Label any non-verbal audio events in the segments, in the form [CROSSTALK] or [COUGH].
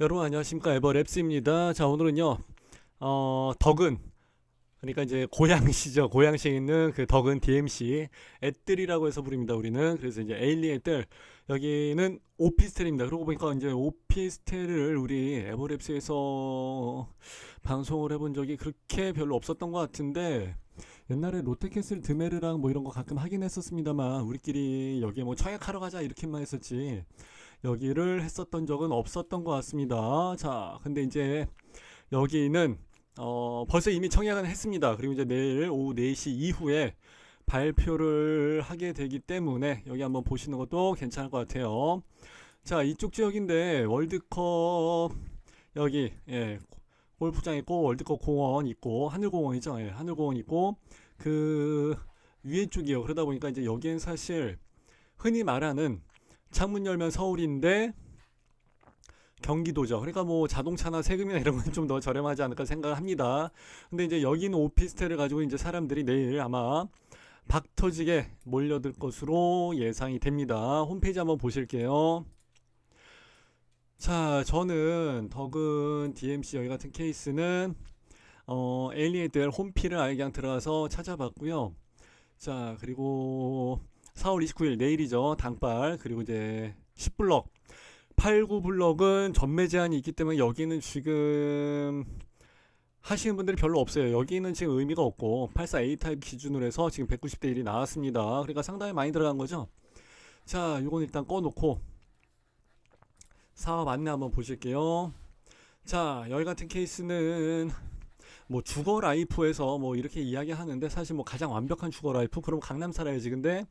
여러분 안녕하십니까 에버랩스입니다. 자 오늘은요 어 덕은 그러니까 이제 고양시죠 고양시에 있는 그 덕은 DMC 애들이라고 해서 부릅니다 우리는 그래서 이제 에일리 애들 여기는 오피스텔입니다. 그러고 보니까 이제 오피스텔을 우리 에버랩스에서 방송을 해본 적이 그렇게 별로 없었던 것 같은데 옛날에 롯데캐슬 드메르랑 뭐 이런 거 가끔 하긴 했었습니다만 우리끼리 여기에 뭐 청약하러 가자 이렇게만 했었지 여기를 했었던 적은 없었던 것 같습니다. 자, 근데 이제 여기는 어, 벌써 이미 청약은 했습니다. 그리고 이제 내일 오후 4시 이후에 발표를 하게 되기 때문에 여기 한번 보시는 것도 괜찮을 것 같아요. 자, 이쪽 지역인데 월드컵 여기 예, 골프장 있고 월드컵 공원 있고 하늘공원이죠. 예, 하늘공원 있고 그 위에 쪽이요. 그러다 보니까 이제 여기엔 사실 흔히 말하는 창문 열면 서울인데 경기도죠. 그러니까 뭐 자동차나 세금이나 이런 건 좀 더 저렴하지 않을까 생각합니다. 근데 이제 여기는 오피스텔을 가지고 이제 사람들이 내일 아마 박 터지게 몰려들 것으로 예상이 됩니다. 홈페이지 한번 보실게요. 자, 저는 덕은 DMC 여기 같은 케이스는 어, 에일리애들 홈피를 아예 그냥 들어가서 찾아봤고요. 자, 그리고 4월 29일 내일이죠. 당발 그리고 이제 10블럭 8, 9블럭은 전매 제한이 있기 때문에 여기는 지금 하시는 분들이 별로 없어요. 여기는 지금 의미가 없고 84A 타입 기준으로 해서 지금 190대 1이 나왔습니다. 그러니까 상당히 많이 들어간 거죠. 자, 요건 일단 꺼놓고 사업 안내 한번 보실게요. 자, 여기 같은 케이스는 뭐 주거 라이프에서 뭐 이렇게 이야기하는데 사실 뭐 가장 완벽한 주거 라이프 그럼 강남 살아야지. 근데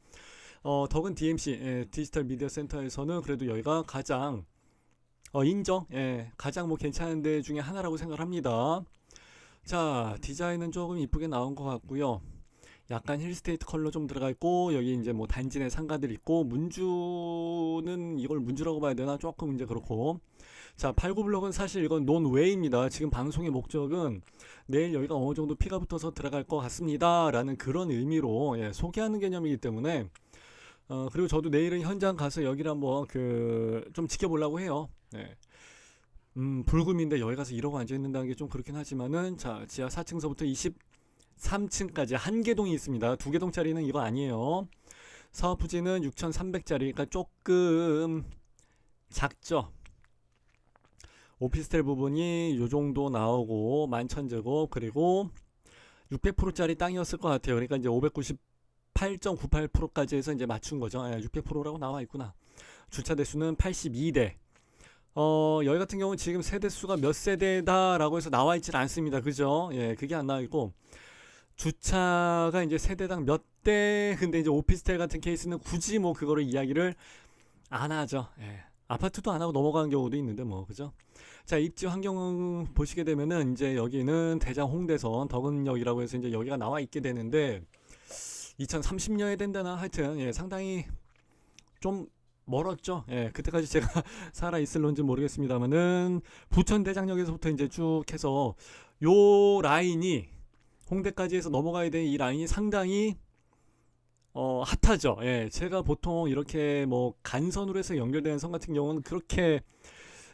어, 덕은 DMC 예, 디지털 미디어 센터에서는 그래도 여기가 가장 어, 인정 예, 가장 뭐 괜찮은 데 중에 하나라고 생각합니다. 자 디자인은 조금 이쁘게 나온 것 같고요. 약간 힐스테이트 컬러 좀 들어가 있고 여기 이제 뭐 단지 내 상가들 있고 문주는 이걸 문주라고 봐야 되나 조금 이제 그렇고 자 89블럭은 사실 이건 논웨이입니다. 지금 방송의 목적은 내일 여기가 어느 정도 피가 붙어서 들어갈 것 같습니다. 라는 그런 의미로 예, 소개하는 개념이기 때문에 어, 그리고 저도 내일은 현장 가서 여기를 한번 그 좀 지켜보려고 해요. 네. 음, 불금인데 여기 가서 이러고 앉아 있는다는 게 좀 그렇긴 하지만은 자, 지하 4층서부터 23층까지 한 개동이 있습니다. 두 개동짜리는 이거 아니에요. 사업 부지는 6,300짜리, 그러니까 조금 작죠. 오피스텔 부분이 요 정도 나오고 11,000제곱 그리고 600%짜리 땅이었을 것 같아요. 그러니까 이제 598.98%까지 해서 이제 맞춘 거죠. 예, 600%라고 나와 있구나. 주차 대수는 82대. 어, 여기 같은 경우는 지금 세대 수가 몇 세대다라고 해서 나와 있질 않습니다. 그죠? 예, 그게 안 나와 있고 주차가 이제 세대당 몇 대. 근데 이제 오피스텔 같은 케이스는 굳이 뭐 그거를 이야기를 안 하죠. 예. 아파트도 안 하고 넘어가는 경우도 있는데 뭐 그죠? 자 입지 환경 보시게 되면은 이제 여기는 대장 홍대선 덕은역이라고 해서 이제 여기가 나와 있게 되는데 2030년에 된다나 하여튼 예, 상당히 좀 멀었죠. 예, 그때까지 제가 [LAUGHS] 살아 있을런지 모르겠습니다만은 부천 대장역에서부터 이제 쭉 해서 요 라인이 홍대까지 해서 넘어가야 되는 이 라인이 상당히 어, 핫하죠. 예, 제가 보통 이렇게 뭐 간선으로 해서 연결되는 선 같은 경우는 그렇게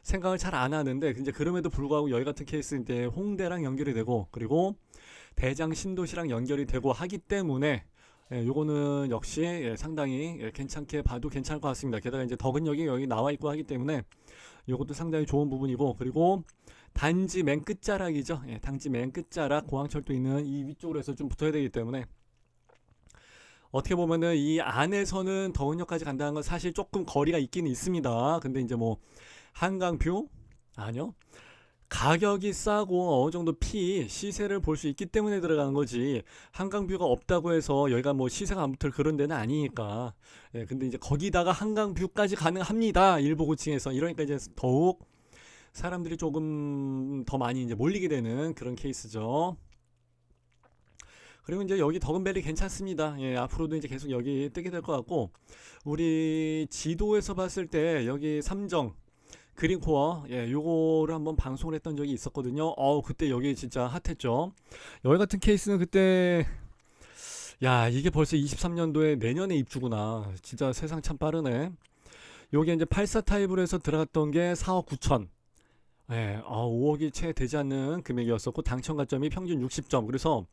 생각을 잘 안 하는데 이제 그럼에도 불구하고 여기 같은 케이스 이제 홍대랑 연결이 되고 그리고 대장 신도시랑 연결이 되고 하기 때문에 예, 요거는 역시 예, 상당히 예, 괜찮게 봐도 괜찮을 것 같습니다. 게다가 이제 덕은역이 여기 나와 있고 하기 때문에 요것도 상당히 좋은 부분이고 그리고 단지 맨 끝자락이죠. 예, 단지 맨 끝자락 공항철도 있는 이 위쪽으로 해서 좀 붙어야 되기 때문에 어떻게 보면은 이 안에서는 덕은역까지 간다는 건 사실 조금 거리가 있긴 있습니다. 근데 이제 뭐 한강뷰? 아니요. 가격이 싸고 어느 정도 피 시세를 볼 수 있기 때문에 들어가는 거지. 한강뷰가 없다고 해서 여기가 뭐 시세가 안 붙을 그런 데는 아니니까. 예 근데 이제 거기다가 한강뷰까지 가능합니다. 일부 고층에서. 이러니까 이제 더욱 사람들이 조금 더 많이 이제 몰리게 되는 그런 케이스죠 그리고 이제 여기 덕은벨이 괜찮습니다. 예 앞으로도 이제 계속 여기 뜨게 될 것 같고. 우리 지도에서 봤을 때 여기 삼정 그린코어 예 요거를 한번 방송을 했던 적이 있었거든요. 어 그때 여기 진짜 핫했죠. 여기 같은 케이스는 그때 야 이게 벌써 23년도에 내년에 입주구나. 진짜 세상 참 빠르네. 요게 이제 84 타입으로 해서 들어갔던 게 4억 9천. 예, 아, 5억이 채 되지 않는 금액이었었고 당첨 가점이 평균 60점. 그래서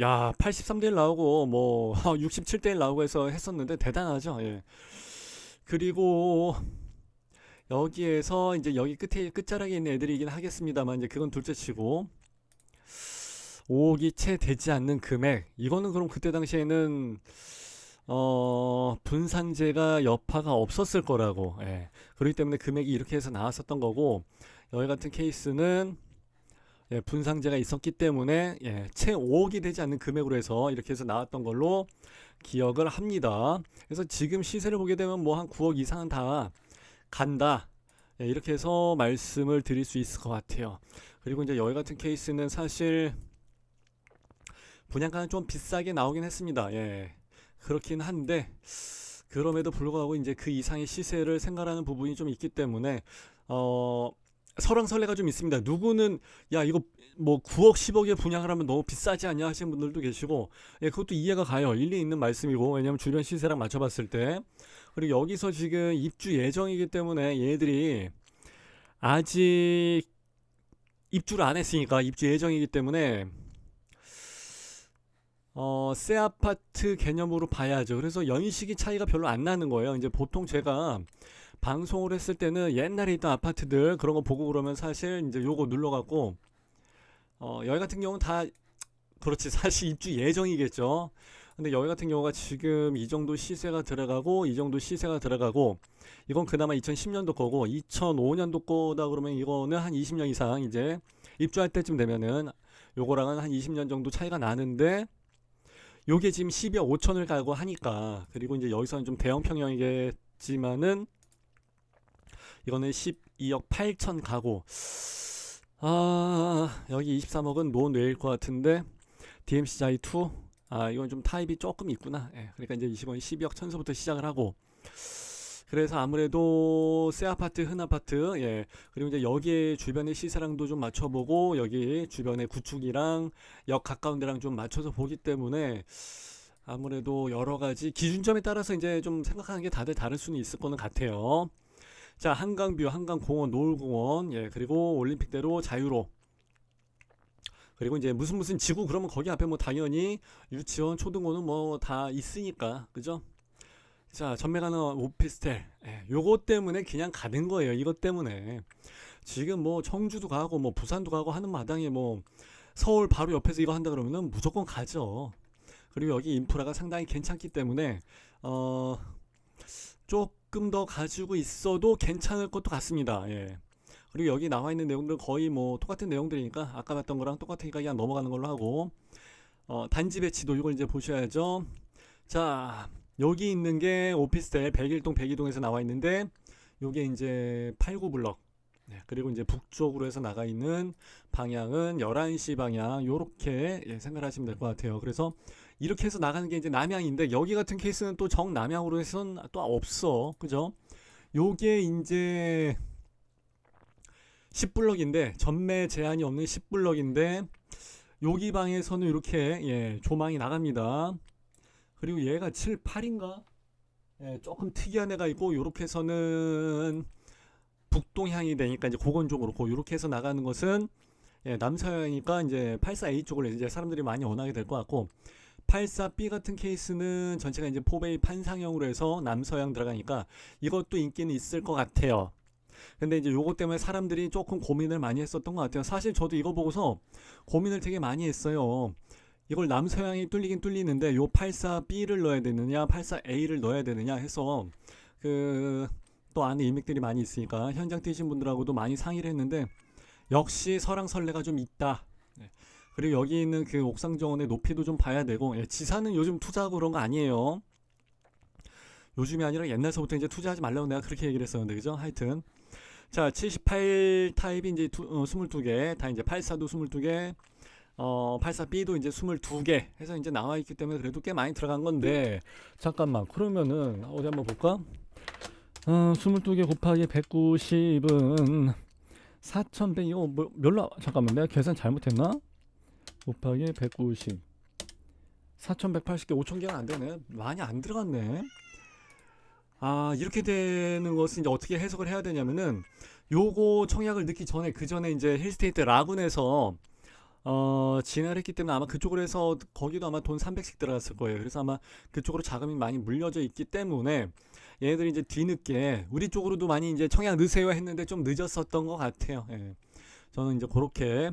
야, 83대 1 나오고 뭐 [LAUGHS] 67대 1 나오고 해서 했었는데 대단하죠. 예. 그리고 여기에서 이제 여기 끝에 끝자락에 있는 애들이긴 하겠습니다만 이제 그건 둘째치고 5억이 채 되지 않는 금액 이거는 그럼 그때 당시에는 어 분산제가 여파가 없었을 거라고 예. 그렇기 때문에 금액이 이렇게 해서 나왔었던 거고 여기 같은 케이스는 예, 분상제가 있었기 때문에 예, 채 5억이 되지 않는 금액으로 해서 이렇게 해서 나왔던 걸로 기억을 합니다. 그래서 지금 시세를 보게 되면 뭐 한 9억 이상은 다 간다. 예, 이렇게 해서 말씀을 드릴 수 있을 것 같아요. 그리고 이제 여기 같은 케이스는 사실 분양가는 좀 비싸게 나오긴 했습니다. 예. 그렇긴 한데 그럼에도 불구하고 이제 그 이상의 시세를 생각하는 부분이 좀 있기 때문에 어 설왕설래가 좀 있습니다. 누구는 야 이거 뭐 9억 10억에 분양을 하면 너무 비싸지 않냐 하시는 분들도 계시고 예 그것도 이해가 가요. 일리 있는 말씀이고 왜냐면 주변 시세랑 맞춰봤을 때 그리고 여기서 지금 입주 예정이기 때문에 얘들이 아직 입주를 안 했으니까 입주 예정이기 때문에 어, 새 아파트 개념으로 봐야죠. 그래서 연식이 차이가 별로 안 나는 거예요. 이제 보통 제가 방송을 했을 때는 옛날에 있던 아파트들 그런 거 보고 그러면 사실 이제 요거 눌러갖고 어, 여기 같은 경우는 다 그렇지 [LAUGHS] 사실 입주 예정이겠죠. 근데 여기 같은 경우가 지금 이 정도 시세가 들어가고 이 정도 시세가 들어가고 이건 그나마 2010년도 거고 2005년도 거다 그러면 이거는 한 20년 이상 이제 입주할 때쯤 되면은 요거랑은 한 20년 정도 차이가 나는데 요게 지금 12억 5천을 가고 하니까 그리고 이제 여기서는 좀 대형 평형이겠지만은 이거는 12억 8천 가고. 아 여기 23억은 노내일 것 같은데 DMCI 2아 이건 좀 타입이 조금 있구나. 예, 그러니까 이제 20원 12억 천서부터 시작을 하고 그래서 아무래도 새 아파트 흔 아파트 예 그리고 이제 여기에 주변의 시세랑도 좀 맞춰보고 여기 주변의 구축이랑 역 가까운 데랑 좀 맞춰서 보기 때문에 아무래도 여러 가지 기준점에 따라서 이제 좀 생각하는 게 다들 다를 수는 있을 거는 같아요. 자, 한강뷰, 한강공원, 노을공원, 예, 그리고 올림픽대로 자유로. 그리고 이제 무슨 무슨 지구 그러면 거기 앞에 뭐 당연히 유치원, 초등고는 뭐다 있으니까, 그죠? 자, 전매가는 오피스텔. 예, 요거 때문에 그냥 가는 거예요. 이것 때문에. 지금 뭐 청주도 가고 뭐 부산도 가고 하는 마당에 뭐 서울 바로 옆에서 이거 한다 그러면은 무조건 가죠. 그리고 여기 인프라가 상당히 괜찮기 때문에 어 조금 더 가지고 있어도 괜찮을 것도 같습니다. 예. 그리고 여기 나와 있는 내용들은 거의 뭐 똑같은 내용들이니까 아까 봤던 거랑 똑같으니까 그냥 넘어가는 걸로 하고 어 단지 배치도 이걸 이제 보셔야죠. 자, 여기 있는 게 오피스텔 101동 102동에서 나와 있는데 요게 이제 89블럭 네, 그리고 이제 북쪽으로 해서 나가 있는 방향은 11시 방향 요렇게 예, 생각하시면 될 것 같아요. 그래서 이렇게 해서 나가는 게 이제 남향인데 여기 같은 케이스는 또 정남향으로 해서는 또 없어. 그죠? 요게 이제 10블럭인데 전매 제한이 없는 10블럭인데 여기 방에서는 이렇게 예, 조망이 나갑니다. 그리고 얘가 7, 8인가? 예, 조금 특이한 애가 있고 요렇게 해서는 북동향이 되니까 이제 그건 좀 그렇고 요렇게 해서 나가는 것은 예, 남서향이니까 이제 84A 쪽을 이제 사람들이 많이 원하게 될 것 같고 84B 같은 케이스는 전체가 이제 포베이 판상형으로 해서 남서향 들어가니까 이것도 인기는 있을 것 같아요. 근데 이제 요것 때문에 사람들이 조금 고민을 많이 했었던 것 같아요. 사실 저도 이거 보고서 고민을 되게 많이 했어요. 이걸 남서향이 뚫리긴 뚫리는데 요 84B를 넣어야 되느냐, 84A를 넣어야 되느냐 해서 그 또 안에 인맥들이 많이 있으니까 현장 뛰신 분들하고도 많이 상의를 했는데 역시 설왕설래가 좀 있다. 네. 그리고 여기 있는 그 옥상 정원의 높이도 좀 봐야 되고 예, 지사는 요즘 투자하고 그런 거 아니에요. 요즘이 아니라 옛날서부터 이제 투자하지 말라고 내가 그렇게 얘기를 했었는데 그죠? 하여튼 자, 78 타입이 이제 두, 어, 22개, 다 이제 84도 22개, 어, 84B도 이제 22개 해서 이제 나와 있기 때문에 그래도 꽤 많이 들어간 건데 잠깐만 그러면은 어디 한번 볼까? 어, 22개 곱하기 190은 4100 이거 뭐, 몇로 잠깐만 내가 계산 잘못했나? 곱하기 190 4180개 5000개는 안 되네 많이 안 들어갔네 아 이렇게 되는 것은 이제 어떻게 해석을 해야 되냐면은 요거 청약을 넣기 전에 그 전에 이제 힐스테이트 라군에서 어 진행을 했기 때문에 아마 그쪽으로 해서 거기도 아마 돈 300씩 들어갔을 거예요. 그래서 아마 그쪽으로 자금이 많이 물려져 있기 때문에 얘네들이 이제 뒤늦게 우리 쪽으로도 많이 이제 청약 넣으세요 했는데 좀 늦었었던 것 같아요. 예. 저는 이제 그렇게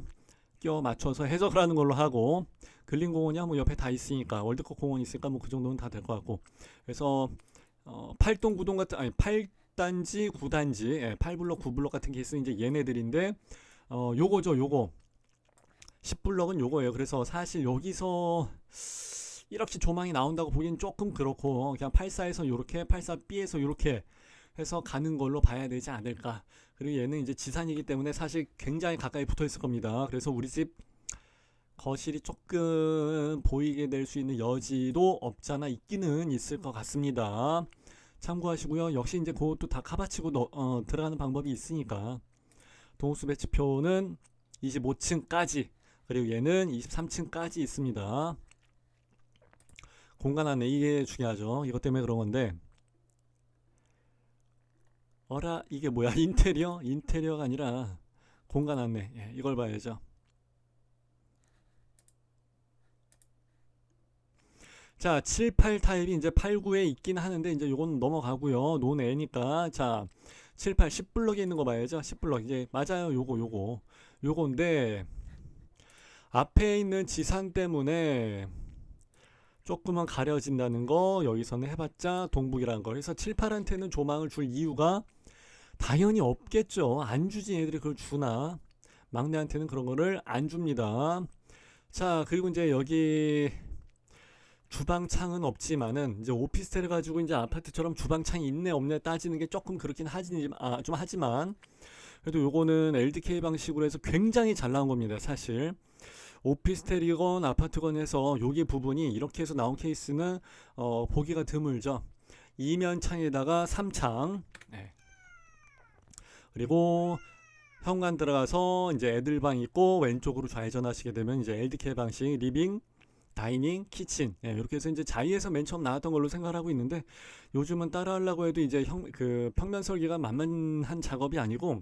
끼워 맞춰서 해석을 하는 걸로 하고 근린공원이야 뭐 옆에 다 있으니까 월드컵 공원 있으니까 뭐 그 정도는 다 될 것 같고 그래서 어 8동 9동 같은 아니 8단지 9단지 예, 8블럭 9블럭 같은 케이스는 이제 얘네들인데 어 요거죠 요거 10블럭은 요거예요. 그래서 사실 여기서 이렇게 조망이 나온다고 보기엔 조금 그렇고 그냥 84에서 요렇게 84B에서 요렇게 해서 가는 걸로 봐야 되지 않을까. 그리고 얘는 이제 지산이기 때문에 사실 굉장히 가까이 붙어 있을 겁니다. 그래서 우리 집 거실이 조금 보이게 될 수 있는 여지도 없잖아 있기는 있을 것 같습니다. 참고하시고요. 역시 이제 그것도 다 카바치고 넣- 어, 들어가는 방법이 있으니까. 동호수 배치표는 25층까지 그리고 얘는 23층까지 있습니다 공간 안에 이게 중요하죠. 이것 때문에 그런 건데. 어라 이게 뭐야? [LAUGHS] 인테리어? 인테리어가 아니라 공간 안내. 예, 이걸 봐야죠. 자, 7, 8 타입이 이제 8, 9에 있긴 하는데 이제 요건 넘어가고요. 논 A니까 자, 7, 8 10블럭에 있는 거 봐야죠. 10블럭 이제 맞아요. 요거 요거. 요건데 앞에 있는 지산 때문에 조금만 가려진다는 거 여기서는 해봤자 동북이라는 거. 그래서 7, 8한테는 조망을 줄 이유가 당연히 없겠죠. 안 주지. 얘들이 그걸 주나? 막내한테는 그런 거를 안 줍니다. 자 그리고 이제 여기 주방창은 없지만은 이제 오피스텔을 가지고 이제 아파트처럼 주방창이 있네 없네 따지는 게 조금 그렇긴 하지 아, 좀 하지만 그래도 요거는 LDK 방식으로 해서 굉장히 잘 나온 겁니다 사실 오피스텔이건 아파트건 해서 여기 부분이 이렇게 해서 나온 케이스는 어, 보기가 드물죠. 이면 창에다가 3창. 네. 그리고 현관 들어가서 이제 애들 방 있고 왼쪽으로 좌회전하시게 되면 이제 LDK 방식 리빙, 다이닝, 키친 예, 이렇게 해서 이제 자이에서 맨 처음 나왔던 걸로 생각을 하고 있는데 요즘은 따라하려고 해도 이제 형, 그 평면 설계가 만만한 작업이 아니고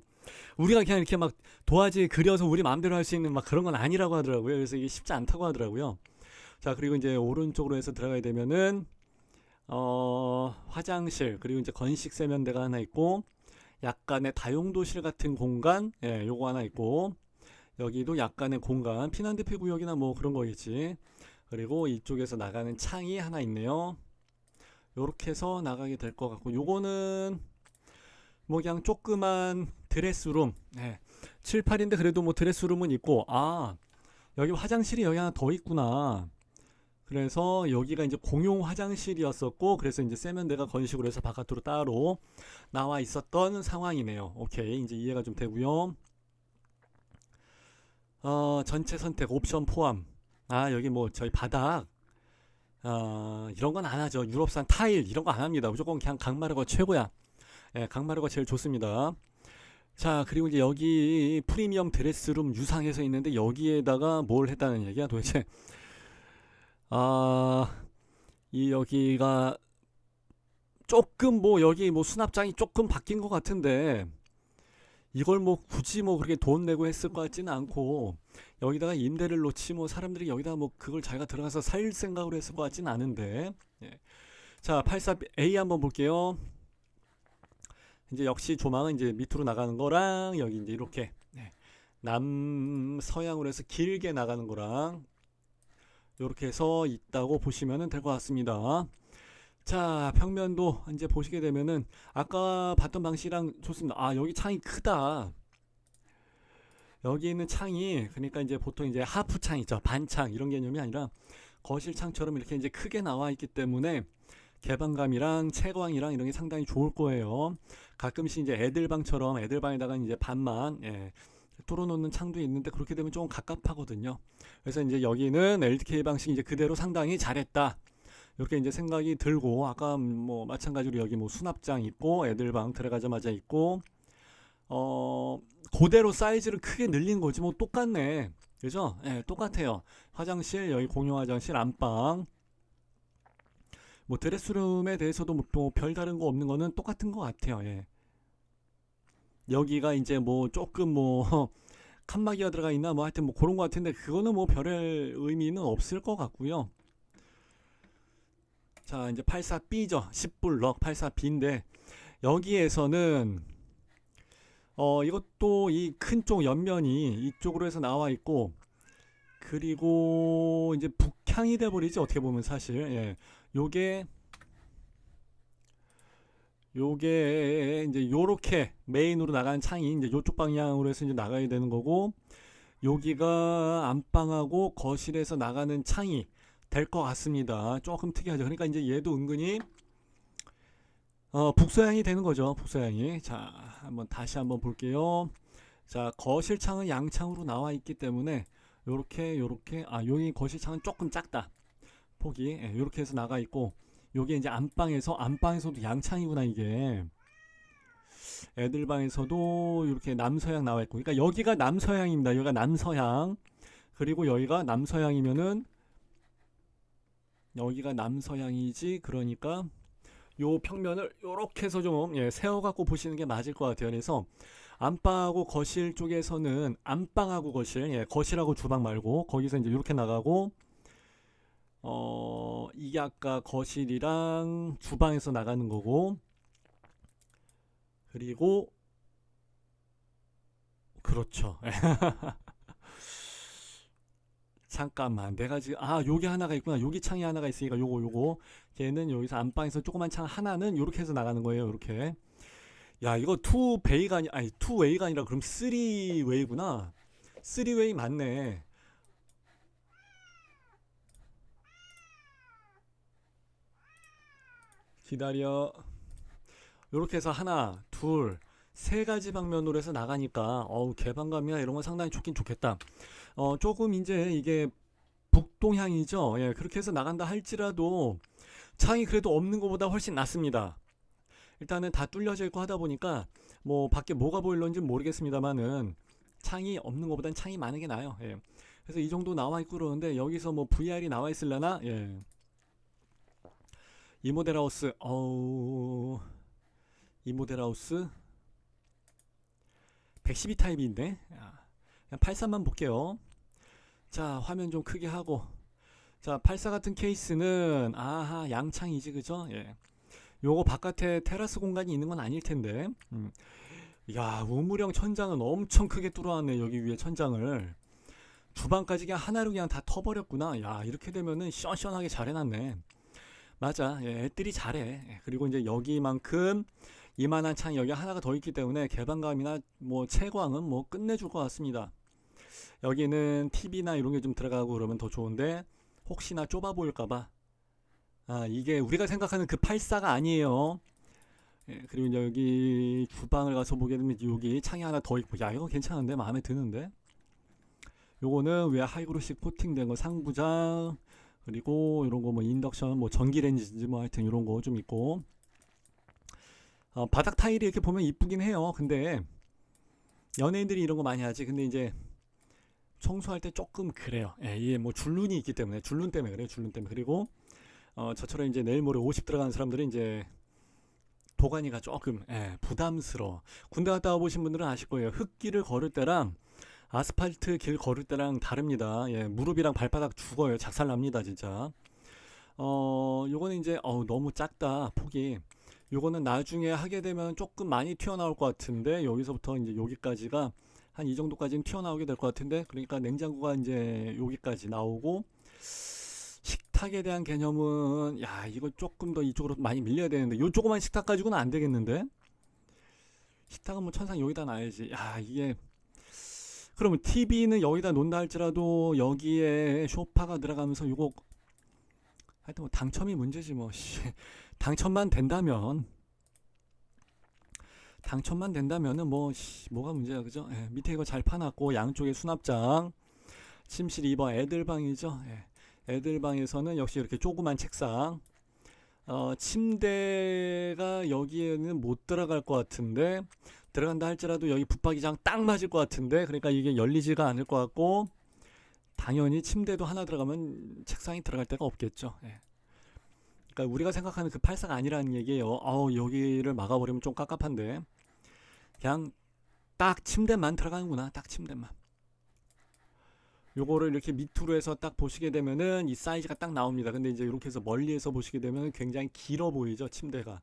우리가 그냥 이렇게 막 도화지 그려서 우리 마음대로 할 수 있는 막 그런 건 아니라고 하더라고요. 그래서 이게 쉽지 않다고 하더라고요. 자 그리고 이제 오른쪽으로 해서 들어가게 되면은 어 화장실 그리고 이제 건식 세면대가 하나 있고 약간의 다용도실 같은 공간 예 요거 하나 있고 여기도 약간의 공간 피난대피 구역이나 뭐 그런 거겠지 그리고 이쪽에서 나가는 창이 하나 있네요. 요렇게 해서 나가게 될 것 같고 요거는 뭐 그냥 조그만 드레스룸. 네. 7, 8인데 그래도 뭐 드레스룸은 있고 아 여기 화장실이 여기 하나 더 있구나. 그래서 여기가 이제 공용 화장실이었었고 그래서 이제 세면대가 건식으로 해서 바깥으로 따로 나와 있었던 상황이네요. 오케이. 이제 이해가 좀 되고요. 어 전체 선택 옵션 포함 아 여기 뭐 저희 바닥 아 이런 건 안 하죠. 유럽산 타일 이런 거 안 합니다. 무조건 그냥 강마르가 최고야. 예, 강마르가 제일 좋습니다. 자 그리고 이제 여기 프리미엄 드레스룸 유상해서 있는데 여기에다가 뭘 했다는 얘기야 도대체? 아이 여기가 조금 뭐 여기 뭐 수납장이 조금 바뀐 것 같은데 이걸 뭐 굳이 뭐 그렇게 돈 내고 했을 것 같지는 않고 여기다가 임대를 놓지 뭐 사람들이 여기다 뭐 그걸 자기가 들어가서 살 생각으로 했을 것 같지는 않은데 예. 자 84A 한번 볼게요 이제 역시 조망은 이제 밑으로 나가는 거랑 여기 이제 이렇게 네. 남서양으로 해서 길게 나가는 거랑 이렇게 해서 있다고 보시면 될 것 같습니다. 자, 평면도 이제 보시게 되면은 아까 봤던 방식이랑 좋습니다. 아, 여기 창이 크다. 여기 있는 창이 그러니까 이제 보통 이제 하프 창 있죠. 반창 이런 개념이 아니라 거실 창처럼 이렇게 이제 크게 나와 있기 때문에 개방감이랑 채광이랑 이런 게 상당히 좋을 거예요. 가끔씩 이제 애들 방처럼 애들 방에다가 이제 반만 예, 뚫어놓는 창도 있는데 그렇게 되면 조금 갑갑하거든요. 그래서 이제 여기는 LDK 방식 이제 그대로 상당히 잘했다. 이렇게 이제 생각이 들고 아까 뭐 마찬가지로 여기 뭐 수납장 있고 애들 방 들어가자마자 있고 어 그대로 사이즈를 크게 늘린 거지 뭐 똑같네. 그죠? 예, 똑같아요. 화장실 여기 공용 화장실 안방 뭐 드레스룸에 대해서도 뭐 별다른 거 없는 거는 똑같은 것 같아요. 예. 여기가 이제 뭐 조금 뭐 [LAUGHS] 칸막이가 들어가 있나 뭐 하여튼 뭐 그런 거 같은데 그거는 뭐 별의 의미는 없을 것 같고요. 자 이제 84B죠. 10블럭 84B인데 여기에서는 어 이것도 이 큰 쪽 옆면이 이쪽으로 해서 나와 있고 그리고 이제 북향이 돼 버리지 어떻게 보면 사실. 예. 요게 요게 이제 요렇게 메인으로 나가는 창이 이제 요쪽 방향으로 해서 이제 나가야 되는 거고 여기가 안방하고 거실에서 나가는 창이 될 것 같습니다. 조금 특이하죠. 그러니까 이제 얘도 은근히 어, 북서향이 되는 거죠. 북서향이. 자, 한번 다시 한번 볼게요. 자, 거실 창은 양창으로 나와 있기 때문에 요렇게 요렇게 아, 여기 거실 창은 조금 작다. 폭이 예, 요렇게 해서 나가 있고 요게 이제 안방에서 안방에서도 양창이구나 이게. 애들 방에서도 이렇게 남서향 나와 있고 그러니까 여기가 남서향입니다. 여기가 남서향. 그리고 여기가 남서향이면은 여기가 남서향이지 그러니까 요 평면을 요렇게 해서 좀 예, 세워 갖고 보시는 게 맞을 것 같아요. 그래서 안방하고 거실 쪽에서는 안방하고 거실, 예, 거실하고 주방 말고 거기서 이제 이렇게 나가고 어 이게 아까 거실이랑 주방에서 나가는 거고 그리고 그렇죠. [LAUGHS] 잠깐만 내가 지금 아 여기 하나가 있구나. 여기 창이 하나가 있으니까 요거 요거. 걔는 여기서 안방에서 조그만 창 하나는 요렇게 해서 나가는 거예요 요렇게. 야 이거 투 베이가 아니 아니 투 웨이가 아니라 그럼 쓰리 웨이구나. 쓰리 웨이 맞네. 기다려. 요렇게 해서 하나 둘 세 가지 방면으로 해서 나가니까 어우 개방감이나 이런 건 상당히 좋긴 좋겠다 어 조금 이제 이게 북동향이죠 예 그렇게 해서 나간다 할지라도 창이 그래도 없는 것보다 훨씬 낫습니다 일단은 다 뚫려져 있고 하다 보니까 뭐 밖에 뭐가 보일런지 모르겠습니다만은 창이 없는 것보단 창이 많은 게 나아요. 예. 그래서 이 정도 나와 있고 그러는데 여기서 뭐 VR이 나와 있을려나? 예. 이 모델 하우스 어우 이 모델 하우스 112 타입인데 야, 그냥 83만 볼게요. 자 화면 좀 크게 하고 자 84 같은 케이스는 아하 양창이지 그죠? 예. 요거 바깥에 테라스 공간이 있는 건 아닐 텐데. 음. 야, 우물형 천장은 엄청 크게 뚫어놨네, 여기 위에 천장을. 주방까지 그냥 하나로 그냥 다 터버렸구나. 야, 이렇게 되면은 시원시원하게 잘 해놨네. 맞아, 예, 애들이 잘해. 예, 그리고 이제 여기만큼 이만한 창이 여기 하나가 더 있기 때문에 개방감이나 뭐 채광은 뭐 끝내줄 것 같습니다. 여기는 TV나 이런 게 좀 들어가고 그러면 더 좋은데, 혹시나 좁아 보일까봐 아, 이게 우리가 생각하는 그 84가 아니에요. 예, 그리고 여기 주방을 가서 보게 되면 여기 창이 하나 더 있고, 야, 이거 괜찮은데? 마음에 드는데? 요거는 왜 하이그로식 코팅된 거 상부장, 그리고 이런 거 뭐 인덕션, 뭐 전기 레인지인지 뭐 하여튼 이런 거 좀 있고, 어, 바닥 타일이 이렇게 보면 이쁘긴 해요. 근데 연예인들이 이런 거 많이 하지. 근데 이제 청소할 때 조금 그래요. 예, 이게 뭐 줄눈이 있기 때문에, 줄눈 때문에 그래요. 줄눈 때문에. 그리고 어, 저처럼 이제 내일 모레 50 들어가는 사람들은 이제 도가니가 조금 예, 부담스러워. 군대 갔다 와 보신 분들은 아실 거예요. 흙길을 걸을 때랑 아스팔트 길 걸을 때랑 다릅니다. 예, 무릎이랑 발바닥 죽어요. 작살납니다, 진짜. 어, 요거는 이제 어우, 너무 작다. 폭이. 요거는 나중에 하게 되면 조금 많이 튀어나올 것 같은데 여기서부터 이제 여기까지가 한 이 정도까지는 튀어나오게 될 것 같은데 그러니까 냉장고가 이제 여기까지 나오고 식탁에 대한 개념은 야 이거 조금 더 이쪽으로 많이 밀려야 되는데 요 조그만 식탁 가지고는 안 되겠는데? 식탁은 뭐 천상 여기다 놔야지. 야 이게 그러면 TV는 여기다 놓는다 할지라도 여기에 쇼파가 들어가면서 요거 하여튼 뭐 당첨이 문제지 뭐. [LAUGHS] 씨. 당첨만 된다면 당첨만 된다면은 뭐 씨, 뭐가 문제야 그죠 예, 밑에 이거 잘 파놨고 양쪽에 수납장 침실 2번 애들 방이죠 예. 애들 방에서는 역시 이렇게 조그만 책상. 어, 침대가 여기에는 못 들어갈 것 같은데 들어간다 할지라도 여기 붙박이장 딱 맞을 것 같은데 그러니까 이게 열리지가 않을 것 같고 당연히 침대도 하나 들어가면 책상이 들어갈 데가 없겠죠. 예. 그러니까 우리가 생각하는 그 84가 아니라는 얘기예요. 아우 여기를 막아버리면 좀 깝깝한데 그냥 딱 침대만 들어가는구나. 딱 침대만. 요거를 이렇게 밑으로 해서 딱 보시게 되면은 이 사이즈가 딱 나옵니다. 근데 이제 이렇게 해서 멀리에서 보시게 되면 굉장히 길어 보이죠. 침대가.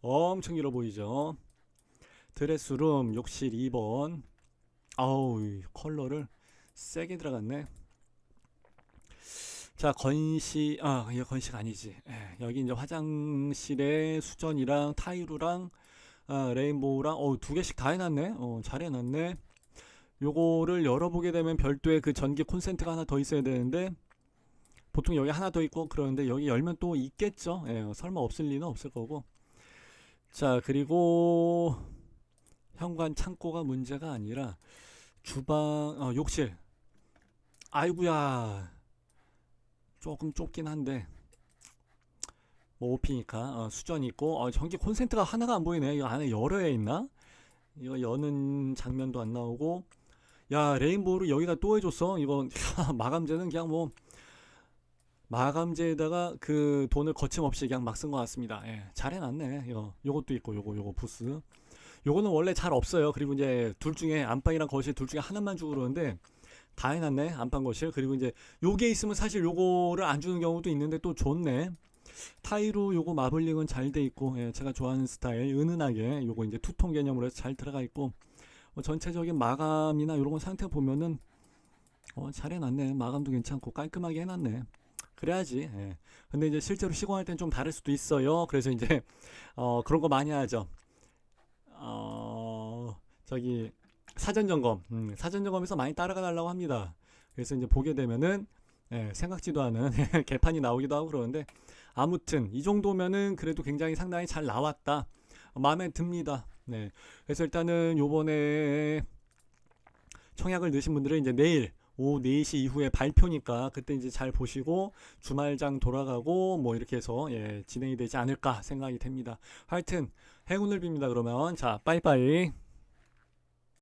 엄청 길어 보이죠. 드레스룸 욕실 2번. 아우, 이 컬러를 세게 들어갔네. 자, 건식, 아, 이거 건식 아니지. 예, 여기 이제 화장실에 수전이랑 타이루랑 아, 레인보우랑 어, 두 개씩 다 해놨네. 어, 잘 해놨네. 요거를 열어보게 되면 별도의 그 전기 콘센트가 하나 더 있어야 되는데 보통 여기 하나 더 있고 그러는데 여기 열면 또 있겠죠. 예, 설마 없을 리는 없을 거고. 자, 그리고 현관 창고가 문제가 아니라 주방, 어, 욕실. 아이구야. 조금 좁긴 한데 뭐 오피니까 어, 수전 있고 어, 전기 콘센트가 하나가 안 보이네. 이거 안에 열어야 있나? 이거 여는 장면도 안 나오고 야 레인보우를 여기다 또 해줬어. 이거 [LAUGHS] 마감재는 그냥 뭐 마감재에다가 그 돈을 거침없이 그냥 막 쓴 것 같습니다. 예, 잘 해놨네. 이거 요것도 있고 요거 요거 부스. 요거는 원래 잘 없어요. 그리고 이제 둘 중에 안방이랑 거실 둘 중에 하나만 주고 그러는데 다 해놨네. 안방 거실. 그리고 이제 요게 있으면 사실 요거를 안 주는 경우도 있는데 또 좋네. 타이로 요거 마블링은 잘 돼 있고 예, 제가 좋아하는 스타일 은은하게 요거 이제 투톤 개념으로 해서 잘 들어가 있고 뭐 전체적인 마감이나 이런 거 상태 보면은 어, 잘 해놨네. 마감도 괜찮고 깔끔하게 해놨네. 그래야지. 예. 근데 이제 실제로 시공할 땐 좀 다를 수도 있어요. 그래서 이제 어, 그런 거 많이 하죠. 어, 저기 사전 점검, 음, 사전 점검에서 많이 따라가 달라고 합니다. 그래서 이제 보게 되면은 예, 생각지도 않은 [LAUGHS] 개판이 나오기도 하고 그러는데 아무튼 이 정도면은 그래도 굉장히 상당히 잘 나왔다. 마음에 듭니다. 네. 그래서 일단은 요번에 청약을 넣으신 분들은 이제 내일 오후 4시 이후에 발표니까 그때 이제 잘 보시고 주말장 돌아가고 뭐 이렇게 해서 예, 진행이 되지 않을까 생각이 됩니다. 하여튼 행운을 빕니다. 그러면 자, 빠이빠이.